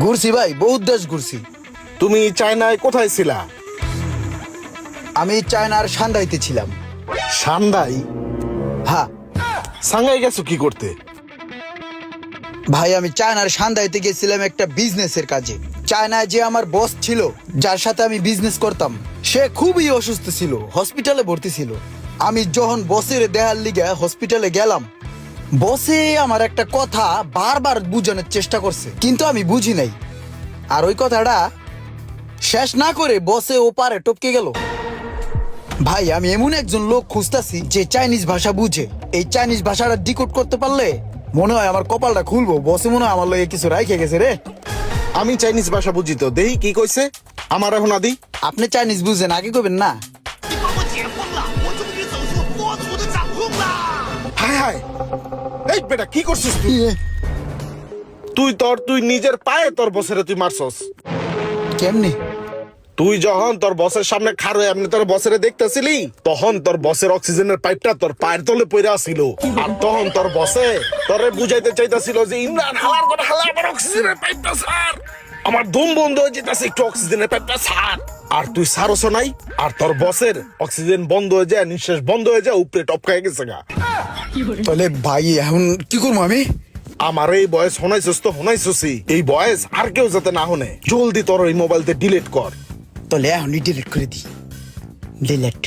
ঘুরছি ভাই বহুত দেশ ঘুরছি। তুমি চায়নায় কোথায় ছিলা? আমি চায়নার সান্দাইতে ছিলাম। সান্দাই? হ্যাঁ সাংহাই গেছো কি করতে? ভাই আমি চায়নার সান্দাইতে গেছিলাম একটা বিজনেসের কাজে। চায়নায় যে আমার বস ছিল যার সাথে আমি বিজনেস করতাম সে খুবই অসুস্থ ছিল হসপিটালে ভর্তি ছিল। আমি যখন বসের দেহার লিগে হসপিটালে গেলাম বসে আমার একটা কথা বারবার বুঝানোর চেষ্টা করছে কিন্তু আমি বুঝি নাই। আর ওই কথাটা শেষ না করে বসে ওপারে টপকে গেল। ভাই আমি এমন একজন লোক খুঁজতাছি যে চাইনিজ ভাষা বুঝে। এই চাইনিজ ভাষাটা ডিকোড করতে পারলে মনে হয় আমার কপালটা খুলবো। বসে মনে হয় আমার লগে কিছু রাইখে গেছে রে। আমি চাইনিজ ভাষা বুঝি তো। দেহি কি কইছে? আমার এখন আদি। আপনি চাইনিজ বুঝেন আগে কবেন না। হায় হায়। এই বেটা কি করছিস তুই? তুই তোর তুই নিজের পায়ে তোর বসেরে তুই মারছস। কেমনি? তুই যখন তোর বসের সামনে খারো এমনি তোর বসেরে দেখতেছিলি তখন তোর বসের অক্সিজেনের পাইপটা তোর পায়ের তলে পড়ে আসিল। আর তখন তোর বসে তোরে বুঝাইতে চাইতাছিল যে ইমরান হালার করে হালা আমার অক্সিজেনের পাইপটা ছাড়। আমার দম বন্ধ হয়ে যেতেছে একটু অক্সিজেনের পাইপটা ছাড়। আর তুই সারস নাই আর তোর বসের অক্সিজেন বন্ধ হয়ে যায় নিঃশ্বাস বন্ধ হয়ে যায় উপরে টপকায় গেছে গা। তাহলে ভাই এখন কি করব আমি? আমার এই বয়স শোনাইছস তো শোনাইছসি এই বয়স আর কেউ যাতে না হনে জলদি তোর এই মোবাইলতে ডিলিট কর। তাহলে এখনই ডিলিট করে দিই। ডিলিট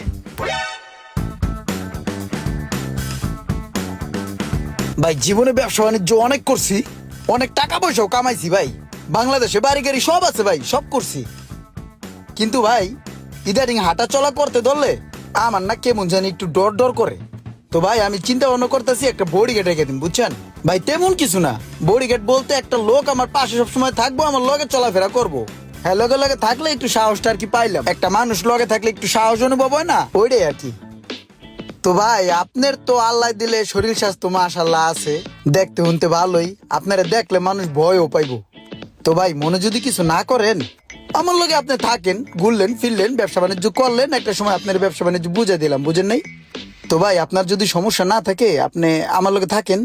ভাই জীবনে ব্যবসা বাণিজ্য অনেক করছি। অনেক টাকা পয়সাও কামাইছি ভাই। বাংলাদেশে বাড়ি গাড়ি সব আছে ভাই সব করছি। কিন্তু ভাই ইদারিং হাঁটা চলা করতে ধরলে আমার না কেমন জানি একটু ডর ডর করে। তো ভাই, আমি চিন্তা ভাবনা করতেছি, একটা বডি গেট রেখে দিন বুঝছেন? ভাই, তেমন কিছু না। বডি গেট বলতে একটা লোক আমার পাশে সবসময় থাকব, আমার লগে চলাফেরা করব। হ্যাঁ লগে লগে থাকলে একটু সাহসটা আর কি পাইলাম। একটা মানুষ লগে থাকলে একটু সাহস অনুভব হয় না? ওইটাই আর কি। তো ভাই, আপনার তো আল্লাহ দিলে শরীর স্বাস্থ্য মাশাল্লাহ আছে। দেখতে শুনতে ভালোই। আপনারা দেখলে মানুষ ভয়ও পাইবো। তো ভাই, মনে যদি কিছু না করেন, আমার লগে আপনি থাকেন, ঘুরলেন, ফিরলেন, ব্যবসা বাণিজ্য করলেন, একটা সময় আপনার ব্যবসা বাণিজ্য বুঝে দিলাম, বুঝেন নাই? তো ভাই আপনার যদি সমস্যা না থাকে আপনি আমার লগে থাকেন।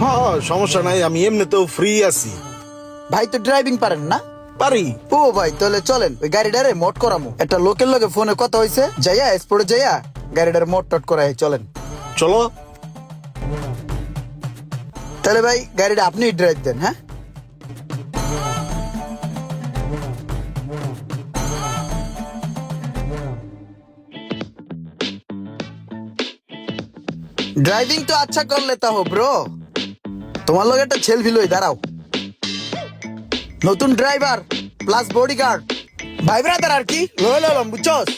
হ্যাঁ সমস্যা নাই আমি এমনিতেও ফ্রি আছি। ভাই তো ড্রাইভিং পারেন না? পারি। ও ভাই তাহলে চলেন ওই গাড়িটারে মোট করামু। একটা লোকের লগে ফোনে কথা হয়েছে যাইয়া স্পোর্টে যাইয়া গাড়িটার মোট টট করাই চলেন। চলো। তাহলে ভাই গাড়িটা আপনি ড্রাইভ দেন হ্যাঁ? ড্রাইভিং তো আচ্ছা করলে তা হো ব্রো তোমার লগে একটা ছেল ভিলই দাঁড়াও। নতুন ড্রাইভার প্লাস বডি গার্ড ভাই ব্রাদার আর কি? ললাম বুঝছস?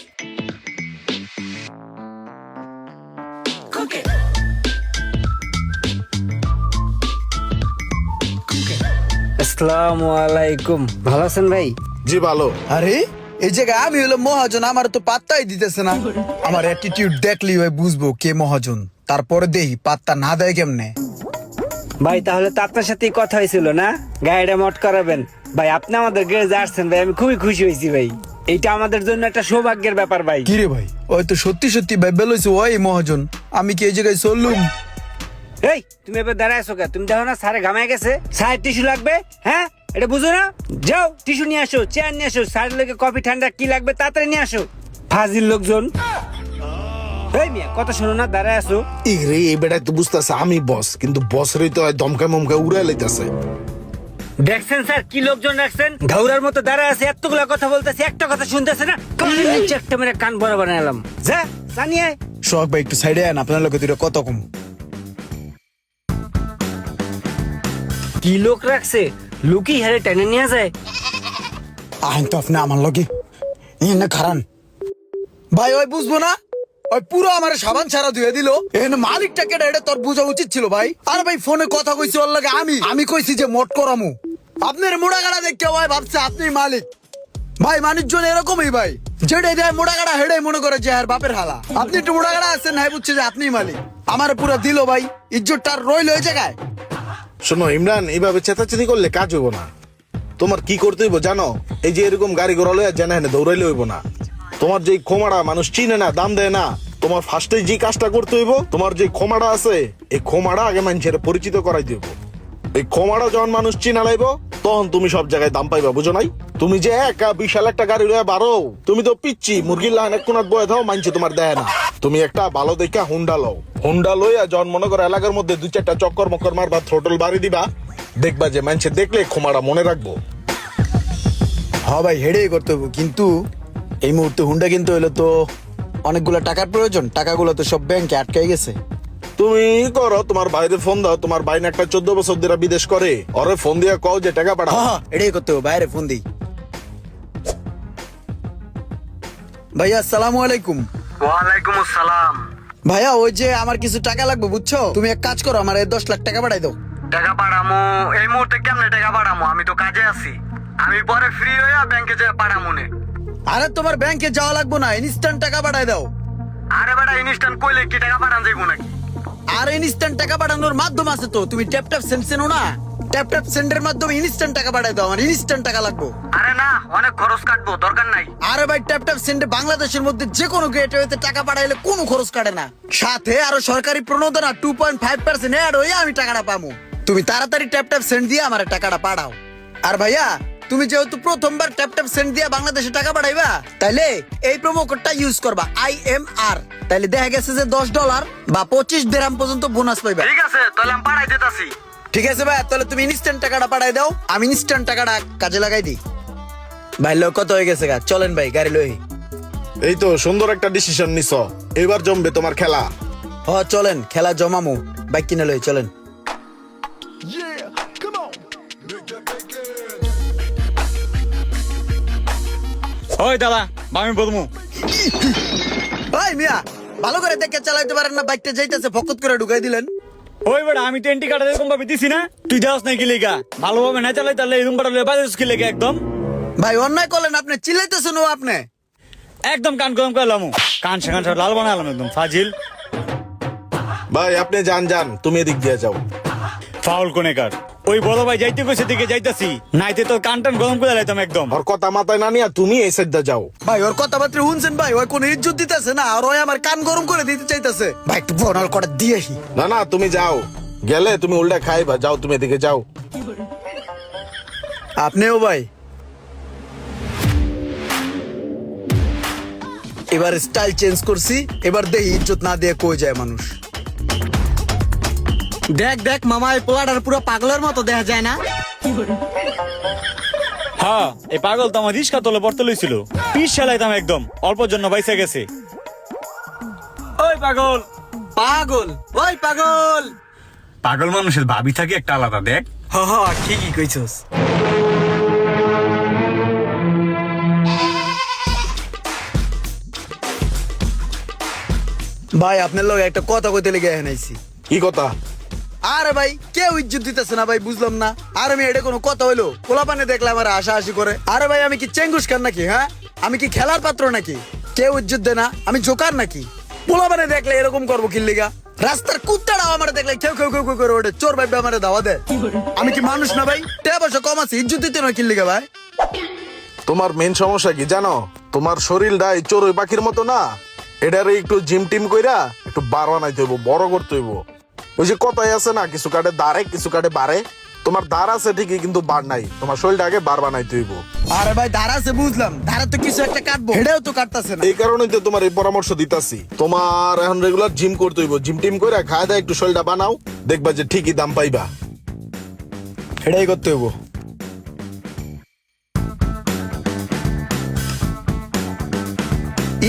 আসসালামু আলাইকুম ভালো আছেন ভাই? জি ভালো। আরে এই জায়গায় আমি হলো মহাজন আমার তো পাত্তাই দিতেছে না। আমার অ্যাটিটিউড দেখলি ভাই বুঝব কে মহাজন। তারপরে দেহি পাত্তা না দেয় কেমনে? ভাই তাহলে তো আপনার সাথেই কথা হয়েছিল না? গাড়িটা মট করাবেন। ভাই আপনি আমাদের গ্যারেজে আসছেন ভাই আমি খুবই খুশি হয়েছি ভাই। এইটা আমাদের জন্য একটা সৌভাগ্যের ব্যাপার ভাই। কি রে ভাই? ওই তো সত্যি সত্যি ভাই বেলইছে ওই মহাজন। আমি কি এই জায়গায় চললুম? এই তুমি এবার দাঁড়ায় আছো কে? তুমি দেখো না স্যারে ঘামায় গেছে? স্যার টিস্যু লাগবে? হ্যাঁ? এটা বুঝো না? যাও টিস্যু নিয়ে আসো চেয়ার নিয়ে আসো স্যারের লোকে কফি ঠান্ডা কি লাগবে তাড়াতাড়ি নিয়ে আসো। ফাজিল লোকজন। এই মিয়া কথা শোনো না দাঁড়ায় রে এই তো বুঝতেছে আমি বস কিন্তু তো দমকা মমকা উড়াই লাইতেছে। দেখছেন স্যার কি লোকজন রাখছেন ঘাউরার মতো দাঁড়ায় আছে এতগুলা কথা বলতেছে একটা কথা শুনতেছে না? একটা মেরে কান বড় বানালাম যা জানিয়ে সোহাগ ভাই একটু সাইডে আন আপনার লোকে দুটো কত কম। কি লোক রাখছে? লুকি হারে টেনে নিয়ে যায়। আইন তো আপনি আমার লগে। এনে খারান। ভাই ওই বুঝব না? ওই পুরো আমার সাবান ছাড়া ধুয়ে দিল। এখানে মালিকটাকে এটা তোর উচিত ছিল ভাই। আর ভাই ফোনে কথা কইছি ওর লাগে আমি। আমি কইছি যে মোট করামু। আপনার মোড়া গাড়া দেখতে ভাই, ভাবছে আপনি মালিক। ভাই, মানুষজন এরকমই ভাই। যেটাই দেয় হেডাই মনে করে যে আর বাপের হালা। আপনি একটু আছেন হ্যাঁ বুঝছে যে আপনিই মালিক। আমার পুরো দিল ভাই আর রইল ওই জায়গায়। শোনো, ইমরান, এইভাবে চেতাচেতি করলে কাজ হইব না। তোমার কি করতে হইব জানো? এই যে এরকম গাড়ি ঘোড়া লইয়া জানা হেনে দৌড়াইলে হইব না। তোমার যে খোমাড়া মানুষ চিনে না, দাম দেয় না, তোমার ফার্স্টে যে কাজটা করতে হইব, তোমার যে ক্ষমাটা আছে, এই ক্ষমাটা আগে মানুষের পরিচিত করাই দিব। এই ক্ষমাটা যখন মানুষ চিনা লাইব, তখন তুমি সব জায়গায় দাম পাইবা, বুঝো নাই? তুমি যে একা বিশাল একটা গাড়ি লয়ে বারো, তুমি তো পিচ্ছি, মুরগির লাইন এক কোনাত বয়ে থাও মানছে তোমার দেয় না। তুমি একটা ভালো দেখা হুন্ডা লও। হুন্ডা লইয়া যখন মনে করো এলাকার মধ্যে দুই চারটা চক্কর মক্কর মারবা, থ্রোটল বাড়ি দিবা, দেখবা যে মানুষে দেখলে ক্ষমাটা মনে রাখব। হ ভাই, হেডেই করতে কিন্তু এই মুহূর্তে হুন্ডা কিনতে হইলে তো অনেকগুলো টাকার প্রয়োজন টাকাগুলো তো সব ব্যাংকে আটকাই গেছে। তুমি করো তোমার বাইরে ফোন দাও তোমার বাইন একটা চোদ্দ বছর ধরে বিদেশ করে ওরে ফোন দিয়ে কও যে টাকা পাঠাও। হ্যাঁ এটাই করতে হবে বাইরে ফোন দিই। ভাইয়া আসসালামু আলাইকুম। ওয়ালাইকুম আসসালাম। ভাইয়া ওই যে আমার কিছু টাকা লাগবে বুঝছ? তুমি এক কাজ করো আমার এই দশ লাখ টাকা পাঠাই দাও। টাকা পাঠামো এই মুহূর্তে কেমনে টাকা পাঠামো? আমি তো কাজে আছি। আমি পরে ফ্রি হইয়া ব্যাংকে যেয়ে পাঠামো নে। আরে তোমার ব্যাংকে যাওয়া লাগবে না ইনস্ট্যান্ট টাকা পাঠাই দাও। আরে বেটা ইনস্ট্যান্ট কইলে কি টাকা পাঠান যাইবো নাকি? আর ইনস্ট্যান্ট টাকা পাঠানোর মাধ্যম আছে তো তুমি ট্যাপ ট্যাপ সেন্ড চেনো না? ট্যাপ ট্যাপ সেন্ডের মাধ্যমে ইনস্ট্যান্ট টাকা পাঠাই দাও আমার ইনস্ট্যান্ট টাকা লাগবে। আরে না অনেক খরচ কাটবো দরকার নাই। আরে ভাই ট্যাপ ট্যাপ সেন্ডে বাংলাদেশের মধ্যে যে কোনো গেটওয়েতে টাকা পাঠাইলে কোনো খরচ কাটে না। সাথে আরও সরকারি প্রণোদনা two point five percent add হয়ে আমি টাকাটা পাবো তুমি তাড়াতাড়ি ট্যাপ ট্যাপ সেন্ড দিয়ে আমার টাকাটা পাঠাও। আর ভাইয়া তুমি যেহেতু প্রথমবার ট্যাপ ট্যাপ সেন্ড দিয়ে বাংলাদেশে টাকা পাঠাইবা তাইলে এই প্রোমো কোডটা ইউজ করবা আই এম আর তাইলে দেখা গেছে যে দশ ডলার বা পঁচিশ দেরাম পর্যন্ত বোনাস পাইবা। ঠিক আছে তাহলে আমি পাঠাই দিতাছি। ঠিক আছে ভাই তাহলে তুমি ইনস্ট্যান্ট টাকাটা পাঠাই দাও আমি ইনস্ট্যান্ট টাকাটা কাজে লাগাই দিই। ভাই লোক কত হয়ে গেছে গা? চলেন ভাই গাড়ি লই। এই তো সুন্দর একটা ডিসিশন নিছ। এবার জমবে তোমার খেলা। হ চলেন খেলা জমামু। বাইক কিনে লই চলেন। ওই দাদা আমি বলব। ভাই মিয়া ভালো করে দেখে চালাইতে পারেন না বাইকটা যাইতেছে ফকত করে ঢুকাই দিলেন। ওই বেটা আমি তো এন্টি কাটা এরকম ভাবে দিছি না তুই যাস না কি লেগা। ভালোভাবে না চালাই তাহলে এরকম কাটা বাজাস কি লেগা একদম। ভাই অন্যায় করলেন আপনি চিল্লাইতেছেন ও আপনি। একদম কান গরম করলাম কান সে কান সে লাল বানালাম একদম ফাজিল। ভাই আপনি যান যান তুমি এদিক দিয়ে যাও। ফাউল কোনে কার ওই বড় ভাই যাইতে কইছে দিকে যাইতাছি। নাইতে তো কান টান গরম করে লাইতাম একদম। আর কথা মাথায় না নিয়া তুমি এই সাইডটা যাও। ভাই ওর কথাবার্তা শুনছেন ভাই ওই কোন ইজ্জত দিতেছে না আর ওই আমার কান গরম করে দিতে চাইতেছে। ভাই একটু ফোনাল করে দিয়েছি না না তুমি যাও। গেলে তুমি উল্টা খাইবা যাও তুমি এদিকে যাও। আপনিও ভাই। এবার স্টাইল চেঞ্জ করছি এবার দেখি ইজ্জত না দিয়ে কই যায় মানুষ। দেখ দেখ মামা এই পোলাটার পুরো পাগলের মতো দেখা যায় না। হ্যাঁ এই পাগল তো আমার রিস্কা তোলে পড়তে লইছিল। পিস চালাইতাম একদম অল্পর জন্য বাইসে গেছে। ওই পাগল। পাগল ওই পাগল। পাগল মানুষের ভাবি থাকে একটা আলাদা দেখ। হ হ ঠিকই কইছস। ভাই আপনার লোক একটা কথা কইতে লেগে এনেছি কি কথা? আরে ভাই, কেউ ইজ্জত দিতেছে না ভাই, বুঝলাম না। আর আমি এটা কোনো কথা হইল? পোলাপানে দেখলে আমার আশা আশি করে। আরে ভাই, আমি কি চেঙ্গুস খান নাকি হ্যাঁ? আমি কি খেলার পাত্র নাকি? কেউ ইজ্জত দেয় না, আমি জোকার নাকি? পোলাপানে দেখলে এরকম করব কিল্লিগা রাস্তার কুত্তাটাও আমার দেখলে কেউ কেউ কেউ কেউ করে ওঠে, চোর ভাই আমার দাওয়া দে আমি কি মানুষ না ভাই? টাকা পয়সা কম আছে, ইজ্জত দিতে নয় কিল্লিগা ভাই? তোমার মেন সমস্যা কি জানো? তোমার শরীরটা এই চড়ুই পাখির মতো না? এটারে একটু জিম টিম কইরা একটু বার বানাইতে হইব, বড় করতে হইব। ওই যে কথাই আছে না? কিছু কাটে দাঁড়ে কিছু কাটে বাড়ে। তোমার দাঁড় আছে ঠিকই কিন্তু বার নাই। তোমার শরীরটা আগে বার বানাই হইব। আরে ভাই ধারা আছে বুঝলাম। ধারা তো কিছু একটা কাটবো। হেডেও তো কাটতাছে না। এই কারণেই তো তোমার এই পরামর্শ দিতাছি। তোমার এখন রেগুলার জিম করতে হইব। জিম টিম কইরা খায় দায় একটু শরীরটা বানাও দেখবা যে ঠিকই দাম পাইবা। হেডাই করতে হইব।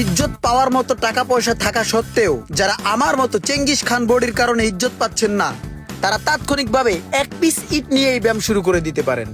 ইজ্জত পাওয়ার মতো টাকা পয়সা থাকা সত্ত্বেও যারা আমার মতো চেঙ্গিস খান বডির কারণে ইজ্জত পাচ্ছেন না, তারা তাৎক্ষণিকভাবে এক পিস ইট নিয়ে এই ব্যায়াম শুরু করে দিতে পারেন।